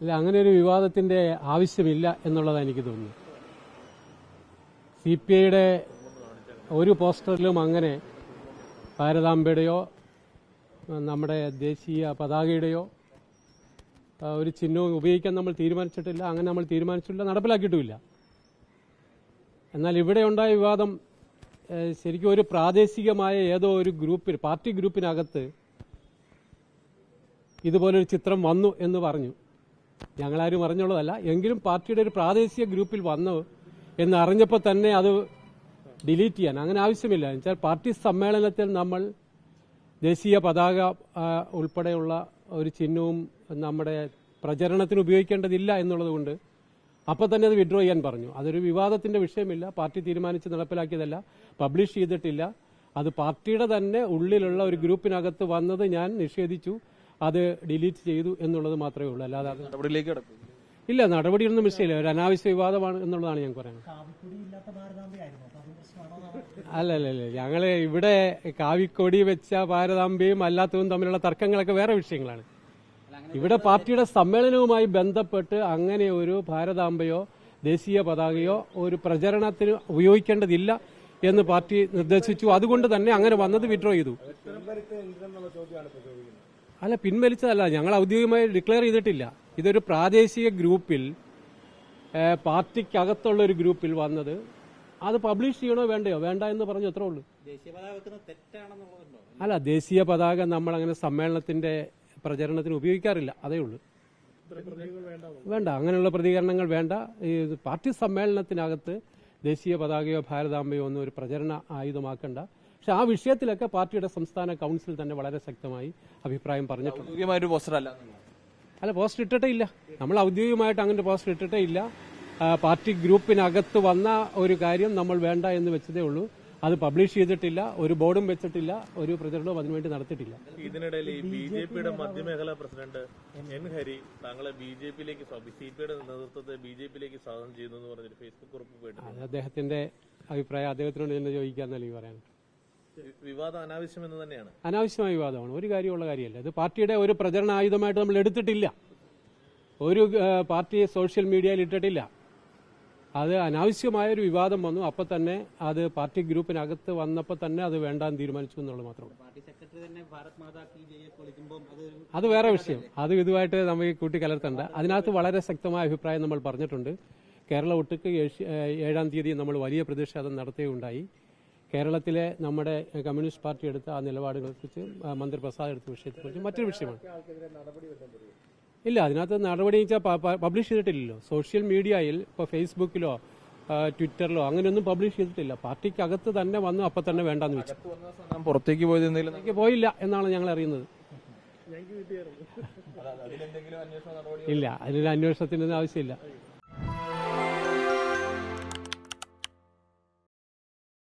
ഇല്ല അങ്ങനെ ഒരു വിവാദത്തിന്റെ ആവശ്യമില്ല എന്നുള്ളതാണ് എനിക്ക് തോന്നുന്നത്. സി പി ഐയുടെ ഒരു പോസ്റ്ററിലും അങ്ങനെ ഭാരതാംബയുടെയോ നമ്മുടെ ദേശീയ പതാകയുടെയോ ഒരു ചിഹ്നവും ഉപയോഗിക്കാൻ നമ്മൾ തീരുമാനിച്ചിട്ടില്ല അങ്ങനെ നമ്മൾ തീരുമാനിച്ചിട്ടില്ല നടപ്പിലാക്കിയിട്ടുമില്ല. എന്നാൽ ഇവിടെ ഉണ്ടായ വിവാദം ശരിക്കും ഒരു പ്രാദേശികമായ ഏതോ ഒരു ഗ്രൂപ്പിൽ പാർട്ടി ഗ്രൂപ്പിനകത്ത് ഇതുപോലൊരു ചിത്രം വന്നു എന്ന് പറഞ്ഞു. ഞങ്ങളാരും അറിഞ്ഞുള്ളതല്ല. എങ്കിലും പാർട്ടിയുടെ ഒരു പ്രാദേശിക ഗ്രൂപ്പിൽ വന്നു എന്ന് അറിഞ്ഞപ്പോൾ തന്നെ അത് ഡിലീറ്റ് ചെയ്യാൻ. അങ്ങനെ ആവശ്യമില്ല. എന്നുവെച്ചാൽ പാർട്ടി സമ്മേളനത്തിൽ നമ്മൾ ദേശീയ പതാക ഉൾപ്പെടെയുള്ള ഒരു ചിഹ്നവും നമ്മുടെ പ്രചരണത്തിന് ഉപയോഗിക്കേണ്ടതില്ല എന്നുള്ളത് കൊണ്ട് അപ്പോൾ തന്നെ അത് വിഡ്രോ ചെയ്യാൻ പറഞ്ഞു. അതൊരു വിവാദത്തിന്റെ വിഷയമില്ല. പാർട്ടി തീരുമാനിച്ച് നടപ്പിലാക്കിയതല്ല. പബ്ലിഷ് ചെയ്തിട്ടില്ല. അത് പാർട്ടിയുടെ തന്നെ ഉള്ളിലുള്ള ഒരു ഗ്രൂപ്പിനകത്ത് വന്നത് ഞാൻ നിഷേധിച്ചു. അത് ഡിലീറ്റ് ചെയ്തു എന്നുള്ളത് മാത്രമേ ഉള്ളൂ. അല്ലാതെ അത് നടപടിയിലേക്ക് കിടക്കും. ഇല്ല നടപടിയൊന്നും വിഷയമില്ല ഒരു അനാവശ്യ വിവാദമാണ് എന്നുള്ളതാണ് ഞാൻ പറയുന്നത്. അല്ല അല്ല അല്ല. ഞങ്ങൾ ഇവിടെ കാവിക്കൊടി വെച്ച ഭാരതാംബയും അല്ലാത്തതും തമ്മിലുള്ള തർക്കങ്ങളൊക്കെ വേറെ വിഷയങ്ങളാണ്. ഇവിടെ പാർട്ടിയുടെ സമ്മേളനവുമായി ബന്ധപ്പെട്ട് അങ്ങനെ ഒരു ഭാരതാംബയോ ദേശീയ പതാകയോ ഒരു പ്രചരണത്തിന് ഉപയോഗിക്കേണ്ടതില്ല എന്ന് പാർട്ടി നിർദ്ദേശിച്ചു. അതുകൊണ്ട് തന്നെ അങ്ങനെ വന്നത് വിഡ്രോ ചെയ്തു. അല്ല പിൻവലിച്ചതല്ല. ഞങ്ങൾ ഔദ്യോഗികമായി ഡിക്ലെയർ ചെയ്തിട്ടില്ല. ഇതൊരു പ്രാദേശിക ഗ്രൂപ്പിൽ പാർട്ടിക്കകത്തുള്ള ഒരു ഗ്രൂപ്പിൽ വന്നത്. അത് പബ്ലിഷ് ചെയ്യണോ വേണ്ടയോ? വേണ്ട എന്ന് പറഞ്ഞു? അത്രേ ഉള്ളൂ. അല്ല ദേശീയ പതാക നമ്മൾ അങ്ങനെ സമ്മേളനത്തിന്റെ പ്രചരണത്തിന് ഉപയോഗിക്കാറില്ല. അതേ ഉള്ളൂ. വേണ്ട അങ്ങനെയുള്ള പ്രതികരണങ്ങൾ വേണ്ട. ഈ പാർട്ടി സമ്മേളനത്തിനകത്ത് ദേശീയ പതാകയോ ഭാരതാംബയോ ഒന്നും ഒരു പ്രചരണ ആയുധമാക്കണ്ട. പക്ഷെ ആ വിഷയത്തിലൊക്കെ പാർട്ടിയുടെ സംസ്ഥാന കൗൺസിൽ തന്നെ വളരെ ശക്തമായി അഭിപ്രായം പറഞ്ഞിട്ടുണ്ട്. പോസ്റ്റർ അല്ല അല്ല പോസ്റ്റർ ഇട്ടിട്ടേ ഇല്ല. നമ്മൾ ഔദ്യോഗികമായിട്ട് അങ്ങനെ പോസ്റ്റർ ഇട്ടിട്ടേ ഇല്ല. പാർട്ടി ഗ്രൂപ്പിനകത്ത് വന്ന ഒരു കാര്യം നമ്മൾ വേണ്ട എന്ന് വെച്ചതേ ഉള്ളൂ. അത് പബ്ലിഷ് ചെയ്തിട്ടില്ല ഒരു ബോർഡും വെച്ചിട്ടില്ല ഒരു പ്രചരണവും അതിനുവേണ്ടി നടത്തിയിട്ടില്ല. ഇതിനിടയിൽ ബി ജെ പിയുടെ മധ്യമേഖലാ പ്രസിഡന്റ് എൻ ഹരി താങ്കളെ ബി ജെ പിയിലേക്ക് സി നേതൃത്വത്തെ ബി ജെ പിയിലേക്ക് സ്വാഗതം ചെയ്യുന്നു എന്ന് ഫേസ്ബുക്ക് കുറിപ്പ് പോയിട്ട് അദ്ദേഹത്തിന്റെ അഭിപ്രായം അദ്ദേഹത്തിനോട് തന്നെ പറയാനുള്ളത് ഈ പറയാൻ വിവാദം അനാവശ്യം എന്ന് തന്നെയാണ്. അനാവശ്യമായ വിവാദമാണ്. ഒരു കാര്യമുള്ള കാര്യമല്ല. ഇത് പാർട്ടിയുടെ ഒരു പ്രചരണ ആയുധമായിട്ട് നമ്മൾ എടുത്തിട്ടില്ല. ഒരു പാർട്ടിയെ പാർട്ടി സോഷ്യൽ മീഡിയയിൽ ഇട്ടിട്ടില്ല. അത് അനാവശ്യമായ ഒരു വിവാദം വന്നു. അപ്പൊ തന്നെ അത് പാർട്ടി ഗ്രൂപ്പിനകത്ത് വന്നപ്പോൾ തന്നെ അത് വേണ്ടാന്ന് തീരുമാനിച്ചു എന്നുള്ളത് മാത്രമേ അത് അത് വേറെ വിഷയം. അത് ഇതുമായിട്ട് നമുക്ക് കൂട്ടിക്കലർത്തണ്ട അതിനകത്ത് വളരെ ശക്തമായ അഭിപ്രായം നമ്മൾ പറഞ്ഞിട്ടുണ്ട്. കേരള ഒട്ടുക്ക് ഏഴാം തീയതി നമ്മൾ വലിയ പ്രതിഷേധം നടത്തുകയുണ്ടായി. കേരളത്തിലെ നമ്മുടെ കമ്മ്യൂണിസ്റ്റ് പാർട്ടി എടുത്ത ആ നിലപാടുകളെക്കുറിച്ച് കുറിച്ച് മന്ത്രി പ്രസാദ് എടുത്ത വിഷയത്തെക്കുറിച്ച് മറ്റൊരു വിഷയമാണ്. ഇല്ല അതിനകത്ത് നടപടി വെച്ചാൽ പബ്ലിഷ് ചെയ്തിട്ടില്ലല്ലോ. സോഷ്യൽ മീഡിയയിൽ ഇപ്പോൾ ഫേസ്ബുക്കിലോ ട്വിറ്ററിലോ അങ്ങനെയൊന്നും പബ്ലിഷ് ചെയ്തിട്ടില്ല. പാർട്ടിക്കകത്ത് തന്നെ വന്നു അപ്പം തന്നെ വേണ്ടെന്ന് വെച്ചു. ഞാൻ പുറത്തേക്ക് പോയത് എന്തെങ്കിലും? പോയില്ല എന്നാണ് ഞങ്ങൾ അറിയുന്നത്. ഇല്ല അതിനൊരു അന്വേഷണത്തിന് ആവശ്യമില്ല.